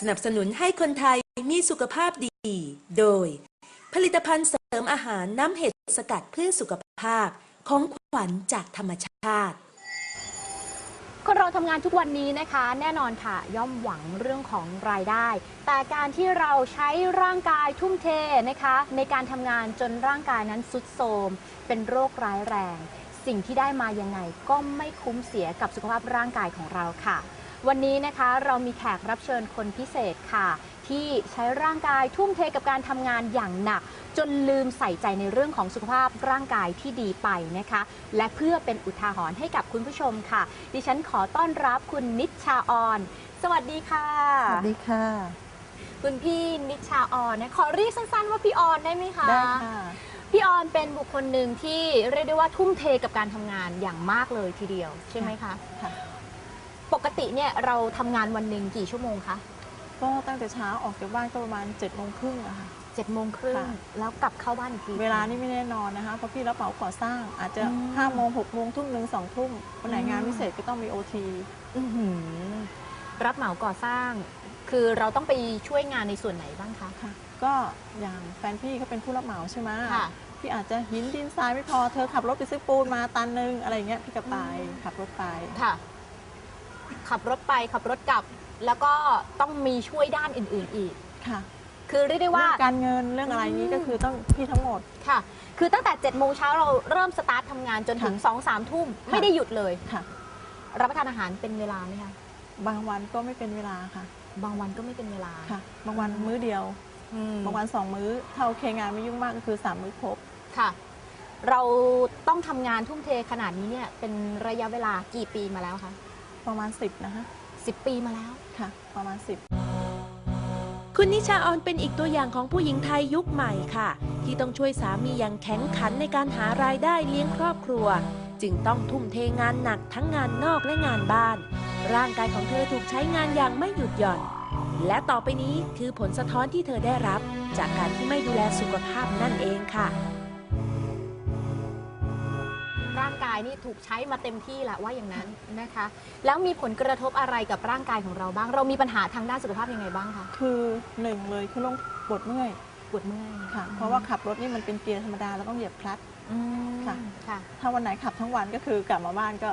สนับสนุนให้คนไทยมีสุขภาพดี โดย ผลิตภัณฑ์เสริมอาหารน้ำเห็ดสกัดเพื่อสุขภาพของขวัญจากธรรมชาติ คนเราทำงานทุกวันนี้นะคะ แน่นอนค่ะ ย่อมหวังเรื่องของรายได้ แต่การที่เราใช้ร่างกายทุ่มเทนะคะ ในการทำงานจนร่างกายนั้นสุดโทรมเป็นโรคร้ายแรง สิ่งที่ได้มายังไงก็ไม่คุ้มเสียกับสุขภาพร่างกายของเราค่ะ วันนี้นะคะเรามีแขกรับเชิญคนพิเศษค่ะ ที่ใช้ร่างกายทุ่มเทกับการทำงานอย่างหนัก จนลืมใส่ใจในเรื่องของสุขภาพร่างกายที่ดีไปนะคะ และเพื่อเป็นอุทาหรณ์ให้กับคุณผู้ชมค่ะ ดิฉันขอต้อนรับคุณนิชชาออน สวัสดีค่ะ สวัสดีค่ะ คุณพี่นิชชาออนนะขอเรียกสั้นๆว่าพี่ออนได้ไหมคะได้ค่ะ พี่ออนเป็นบุคคลหนึ่งที่เรียกได้ว่าทุ่มเทกับการทำงานอย่างมากเลยทีเดียวใช่ไหมคะ ค่ะป กติเนี่ยเราทำงานวันหนึ่งกี่ชั่วโมงคะก็ตั้งแต่เช้าออกจากบ้านก็ประมาณ7จ็ดโมงครึ่งอะค่ะ เจ็ดโมงครึ่งค่ะ แล้วกลับเข้าบ้านอีกที เวลานี่ไม่แน่นอนนะคะเพราะพี่รับเหมาก่อสร้างอาจจะอืม5้าโมงหกโมงทุ่มหนึ่งสองทุ่มวันไหนงานอืม พิเศษก็ต้องมีโอทีอื้อหือรับเหมาก่อสร้าง คือเราต้องไปช่วยงานในส่วนไหนบ้างคะ ค่ะ ก็อย่างแฟนพี่เขาเป็นผู้รับเหมาใช่ไหมค่ะ พี่อาจจะหินดินทรายไม่พอเธอขับรถไปซื้อปูนมาตันนึงอะไรเงี้ยพี่ก็ไปอืมขับรถไป ค่ะ ขับรถไปขับรถกลับ แล้วก็ต้องมีช่วยด้านอื่น ๆอีก ค่ะคือเรียกได้ว่า เรื่องการเงินเรื่องอะไรนี้อืมก็คือต้องพี่ทั้งหมด ค่ะ คือตั้งแต่7จ็ดโมงเช้าเราเริ่มสตาร์ททำงานจนถึงค่ะ 2องสามทุ่มค่ะไม่ได้หยุดเลย ค่ะ รับประทานอาหารเป็นเวลาไหมคะ บางวันก็ไม่เป็นเวลาค่ะ บางวันก็ไม่เป็นเวลาค่ะ บางวันมื้อเดียว อืมบางวันสองมื้อถ้าโอเคงานไม่ยุ่งมากก็คือสามมื้อครบ ค่ะ เราต้องทำงานทุ่มเทขนาดนี้เนี่ยเป็นระยะเวลากี่ปีมาแล้วคะ ประมาณ 10 นะคะสิบปีมาแล้ว ค่ะ ประมาณคุณนิชาออนเป็นอีกตัวอย่างของผู้หญิงไทยยุคใหม่ค่ะ ที่ต้องช่วยสามีอย่างแข็งขันในการหารายได้เลี้ยงครอบครัว จึงต้องทุ่มเทงานหนักทั้งงานนอกและงานบ้าน ร่างกายของเธอถูกใช้งานอย่างไม่หยุดหย่อน และต่อไปนี้คือผลสะท้อนที่เธอได้รับ จากการที่ไม่ดูแลสุขภาพนั่นเองค่ะ กายนี่ถูกใช้มาเต็มที่แหละว่าอย่างนั้นนะคะ แล้วมีผลกระทบอะไรกับร่างกายของเราบ้าง เรามีปัญหาทางด้านสุขภาพยังไงบ้างคะ10คือหนึ่งเลยคือลงปวดเมื่อยปวดเมื่อยค่ะ เพราะว่าขับรถนี่มันเป็นเกียร์ธรรมดาเราต้องเหยียบคลัตช์อืมค่ะค่ะ ถ้าวันไหนขับทั้งวันก็คือกลับมาบ้านก็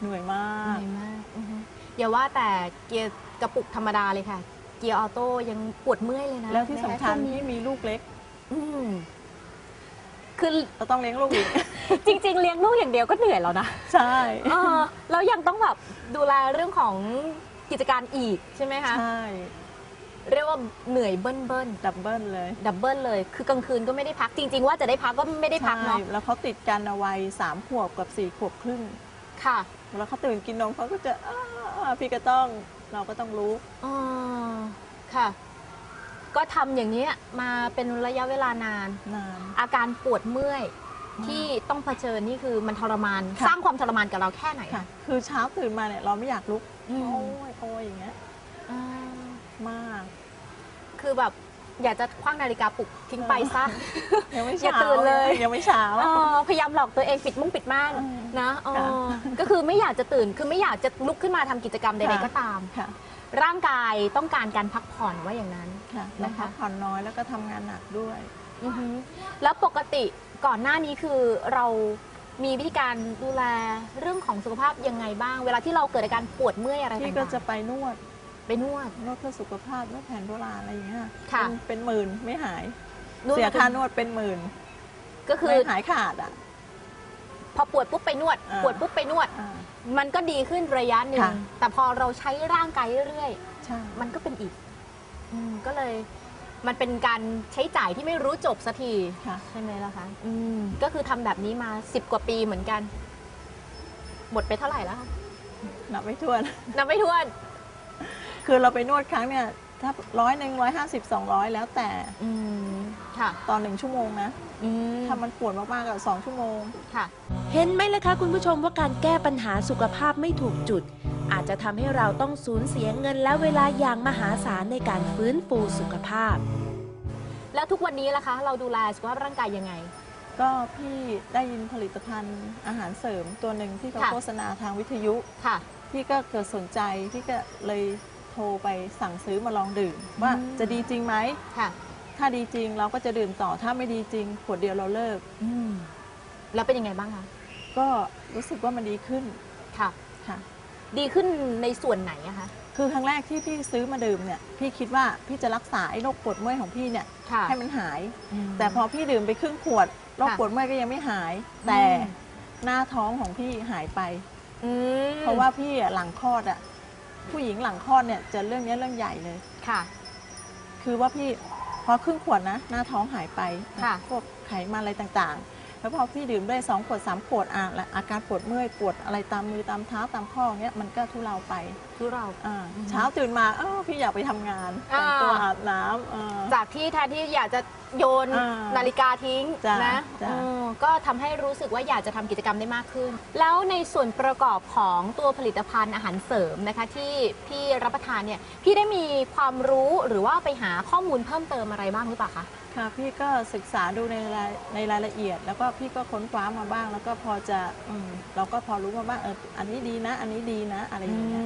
เหนื่อยมาเหกนื่อยมากอือฮึอย่าว่าแต่เกียร์กระปุกธรรมดาเลยค่ะ เกียร์ออโต้ยังปวดเมื่อยเลยนะแล้วที่สำคัญนะคะช่วงนี้ที่มีลูกเล็กอืม คือเราต้องเลี้ยงลูกอีก จริง ๆ เลี้ยงลูกอย่างเดียวก็เหนื่อยแล้วนะใช่ เออแล้วยังต้องแบบดูแลเรื่องของกิจการอีกใช่ไหมคะ ใช่ เรียกว่าเหนื่อยเบิ้ลเบิ้ลดับเบิลเลยดับเบิลเลย คือกลางคืนก็ไม่ได้พักจริง ๆ ว่าจะได้พักก็ไม่ได้พักเนาะ ใช่แล้วเขาติดกันเอาไว้สามขวบกับสี่ขวบครึ่ง ค่ะแล้วเขาตื่นกินนมเขาก็จะอ้าพี่ก็ต้อง เราก็ต้องรู้ อ๋อค่ะ ก็ทำอย่างนี้ยมาเป็นระยะเวลานาน นาน อาการปวดเมื่อยมากที่ต้องเผชิญนี่คือมันทรมาน ค่ะ สร้างความทรมานกับเราแค่ไหนค่ะ คือเช้าตื่นมาเนี่ยเราไม่อยากลุก อืมโอ้ยโอ้ยอย่างเงี้ยอ่ามาก คือแบบอยากจะคว้างนาฬิกาปลุกทิ้งไปซะ ยังไม่อย่าเช้าตื่นเลย ยังไม่เช้า เออพยายามหลอกตัวเองปิดมุ้งปิดม่านอืมนะเออค่ะก็คือไม่อยากจะตื่นคือไม่อยากจะลุกขึ้นมาทำกิจกรรมใดค่ะ ๆก็ตาม ค่ะ ร่างกายต้องการการพักผ่อนว่าอย่างนั้น ค่ะนะนะคะคะผ่อนน้อยแล้วก็ทำงานหนักด้วย อือฮึแล้วปกติก่อนหน้านี้คือเรามีวิธีการดูแลเรื่องของสุขภาพยังไงบ้าง เวลาที่เราเกิดอาการปวดเมื่อยอะไรพี่ต่างๆก็จะไปนวดไปนวด นวดเพื่อสุขภาพนวดแผนโบราณอะไรอย่างเงี้ยค่ะ เป็นเป็นหมื่นไม่หาย นวดเสียค่านวดเป็นหมื่นก็คือไม่หายขาดอะ พอปวดปุ๊บไปนวด อ่า ปวดปุ๊บไปนวด อ่า มันก็ดีขึ้นระยะหนึ่งค่ะ แต่พอเราใช้ร่างกายเรื่อยใช่ ๆ มันก็เป็นอีกอืมก็เลย มันเป็นการใช้จ่ายที่ไม่รู้จบสักทีค่ะ ใช่ไหมล่ะคะอืมก็คือทำแบบนี้มาสิบกว่าปีเหมือนกัน หมดไปเท่าไหร่แล้วคะนับไม่ถ้วน นับไม่ถ้วน คือเราไปนวดครั้งเนี่ย ถ้าร้อยหนึ่งร้อยห้าสิบสองร้อยแล้วแต่ อืม ค่ะ ตอนหนึ่งชั่วโมงนะ อืมถ้ามันปวดมากๆก็สองชั่วโมง ค่ะ เห็นไหมล่ะคะคุณผู้ชมว่าการแก้ปัญหาสุขภาพไม่ถูกจุด อาจจะทำให้เราต้องสูญเสียเงินและเวลาอย่างมหาศาลในการฟื้นฟูสุขภาพ แล้วทุกวันนี้ล่ะคะ เราดูแลสุขภาพร่างกายยังไง ก็พี่ได้ยินผลิตภัณฑ์อาหารเสริมตัวหนึ่งที่เขาค่ะ โฆษณาทางวิทยุ ค่ะ พี่ก็เกิดสนใจ พี่ก็เลยโทรไปสั่งซื้อมาลองดื่มว่าอืม จะดีจริงไหม ค่ะ ถ้าดีจริงเราก็จะดื่มต่อถ้าไม่ดีจริงขวดเดียวเราเลิก อืมแล้วเป็นยังไงบ้างคะก็รู้สึกว่ามันดีขึ้นค่ะ ค่ะ ดีขึ้นในส่วนไหนอะคะ คือครั้งแรกที่พี่ซื้อมาดื่มเนี่ย พี่คิดว่าพี่จะรักษาไอ้โรคปวดเมื่อยของพี่เนี่ย ค่ะให้มันหายมแต่พอพี่ดื่มไปครึ่งขวดโรคค่ะปวดเมื่อยก็ยังไม่หาย แต่อืม หน้าท้องของพี่หายไป อืมเพราะว่าพี่อะหลังคลอดอะผู้หญิงหลังคลอดเนี่ยจะเรื่องเนี้ยเรื่องใหญ่เลย ค่ะ คือว่าพี่ พอครึ่งขวดนะ หน้าท้องหายไปค่ะพวกไขมันอะไรต่างๆ แล้วพอพี่ดื่มได้สองขวดสามขวดอะแล้วอาการปวดเมื่อยปวดอะไรตามมือตามเท้าตามข้อเนี้ยมันก็ทุเลาไป ทุเราอ่าอือฮึเช้าตื่นมาเออพี่อยากไปทำงานอ่าแต่งตัวอาบน้ำเออ จากที่แทนที่อยากจะโยนอ่านาฬิกาทิ้งจ้ะนะจ้ะเออก็ทำให้รู้สึกว่าอยากจะทำกิจกรรมได้มากขึ้น แล้วในส่วนประกอบของตัวผลิตภัณฑ์อาหารเสริมนะคะ ที่พี่รับประทานเนี่ยพี่ได้มีความรู้หรือว่าไปหาข้อมูลเพิ่มเติมอะไรบ้างหรือเปล่าคะค่ะพี่ก็ศึกษาดูในรายในรายละเอียด แล้วก็พี่ก็ค้นคว้ามาบ้าง แล้วก็พอจะอืมเราก็พอรู้มาบ้างเอออันนี้ดีนะ อันนี้ดีนะอะไรอย่างเงี้ย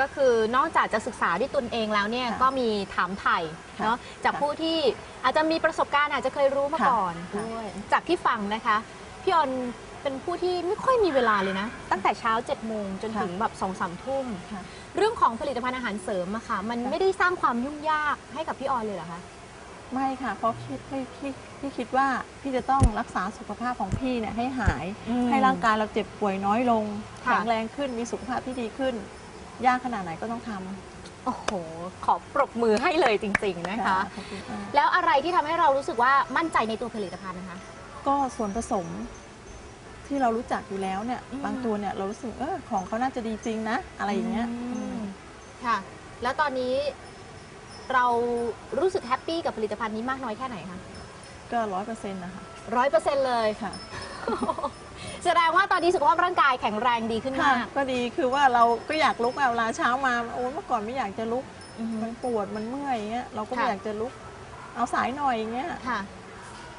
ก็คือนอกจากจะศึกษาด้วยตนเองแล้วเนี่ยค่ะก็มีถามไถ่ค่ะเนาะจากค่ะผู้ที่อาจจะมีประสบการณ์อาจจะเคยรู้มาค่ะก่อนค่ะด้วยจากที่ฟังนะคะพี่ออนเป็นผู้ที่ไม่ค่อยมีเวลาเลยนะ ตั้งแต่เช้า7จ็ดโมงจนถึงแบบสองสามทุ่มค่ะเรื่องของผลิตภัณฑ์อาหารเสริมอะค่ะ มันค่ะไม่ได้สร้างความยุ่งยากให้กับพี่ออนเลยเหรอคะไม่ค่ะ เพราะคิดพี่พี่พี่คิดว่าพี่จะต้องรักษาสุขภาพของพี่เนี่ยให้หายอืมให้ร่างกายเราเจ็บป่วยน้อยลงค่ะแข็งแรงขึ้นมีสุขภาพที่ดีขึ้น ยากขนาดไหนก็ต้องทำ โอ้โห ขอปรบมือให้เลยจริง ๆ นะคะ ขอบคุณมากแล้วอะไรที่ทำให้เรารู้สึกว่ามั่นใจในตัวผลิตภัณฑ์นะคะ ก็ส่วนผสมที่เรารู้จักอยู่แล้วเนี่ยอืม บางตัวเนี่ยเรารู้สึกเออของเขาน่าจะดีจริงนะ อะไรอย่างเงี้ยอืมค่ะ แล้วตอนนี้เรารู้สึกแฮปปี้กับผลิตภัณฑ์นี้มากน้อยแค่ไหนคะก็ร้อยเปอร์เซ็นต์นะคะร้อยเปอร์เซ็นต์เลย ค่ะ แสดงว่าตอนนี้สุขภาพร่างกายแข็งแรงดีขึ้นค่ะมาก ก็ดีคือว่าเราก็อยากลุกอะเวลาเช้ามาโอ้เมื่อก่อนไม่อยากจะลุกอือฮึมันปวดมันเมื่อยอย่างเงี้ยเราก็ไม่ค่ะ อยากจะลุกเอาสายหน่อยอย่างเงี้ยค่ะ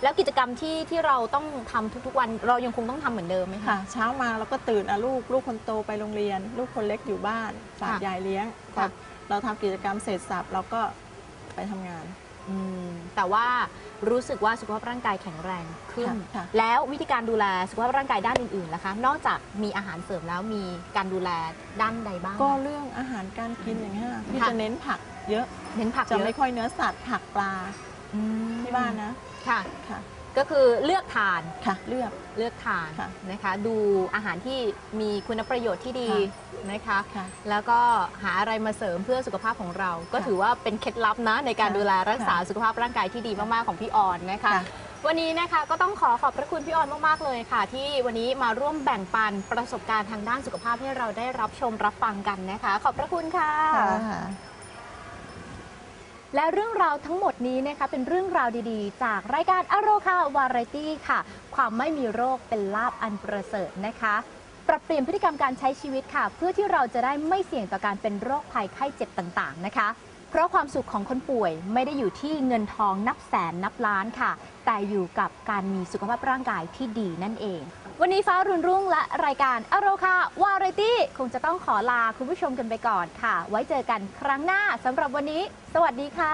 แล้วกิจกรรมที่ที่เราต้องทำทุกๆวัน เรายังคงต้องทำเหมือนเดิมไหมคะ ค่ะ เช้ามาเราก็ตื่นอะลูกลูกคนโตไปโรงเรียน ลูกคนเล็กอยู่บ้านฝากค่ะยายเลี้ยงพอค่ะ เราทำกิจกรรมเสร็จสับเราก็ไปทำงาน อืมแต่ว่ารู้สึกว่าสุขภาพร่างกายแข็งแรงขึ้น ค่ะค่ะ แล้ววิธีการดูแลสุขภาพร่างกายด้านอื่นๆล่ะคะ นอกจากมีอาหารเสริมแล้วมีการดูแลด้านใดบ้างก็เรื่องอาหารการกินอย่างเงี้ยพี่ค่ะจะเน้นผักเยอะ เน้นผักจะเยไม่อะค่อยเนื้อสัตว์ผักปลาอืมที่บ้านนะค่ะ ค่ะ ก็คือเลือกทานค่ะเลือก เลือกทานค่ะนะคะ ดูอาหารที่มีคุณประโยชน์ที่ดีค่นะคะค่ะแล้วก็หาอะไรมาเสริมเพื่อสุขภาพของเรา ก็ค่ะถือว่าเป็นเคล็ดลับนะในการค่ะดูแลรักษาค่ะสุขภาพร่างกายที่ดีมากๆของพี่ออนนะคะค่ะวันนี้นะคะก็ต้องขอขอบพระคุณพี่ออนมากๆเลยค่ะ ที่วันนี้มาร่วมแบ่งปันประสบการณ์ทางด้านสุขภาพให้เราได้รับชมรับฟังกันนะคะ ขอบพระคุณค่ะค่ะ และเรื่องราวทั้งหมดนี้นะคะเป็นเรื่องราวดีๆ จากรายการอโรคาวาไรตี้ค่ะ ความไม่มีโรคเป็นลาบอันประเสริฐนะคะ ปรับเปลี่ยนพฤติกรรมการใช้ชีวิตค่ะ เพื่อที่เราจะได้ไม่เสี่ยงต่อการเป็นโรคภัยไข้เจ็บต่างๆนะคะ เพราะความสุขของคนป่วยไม่ได้อยู่ที่เงินทองนับแสนนับล้านค่ะ แต่อยู่กับการมีสุขภาพร่างกายที่ดีนั่นเอง วันนี้ฟ้ารุ่นรุ่งและรายการอโรคาวาไรตี้คงจะต้องขอลาคุณผู้ชมกันไปก่อนค่ะ ไว้เจอกันครั้งหน้าสำหรับวันนี้ สวัสดีค่ะ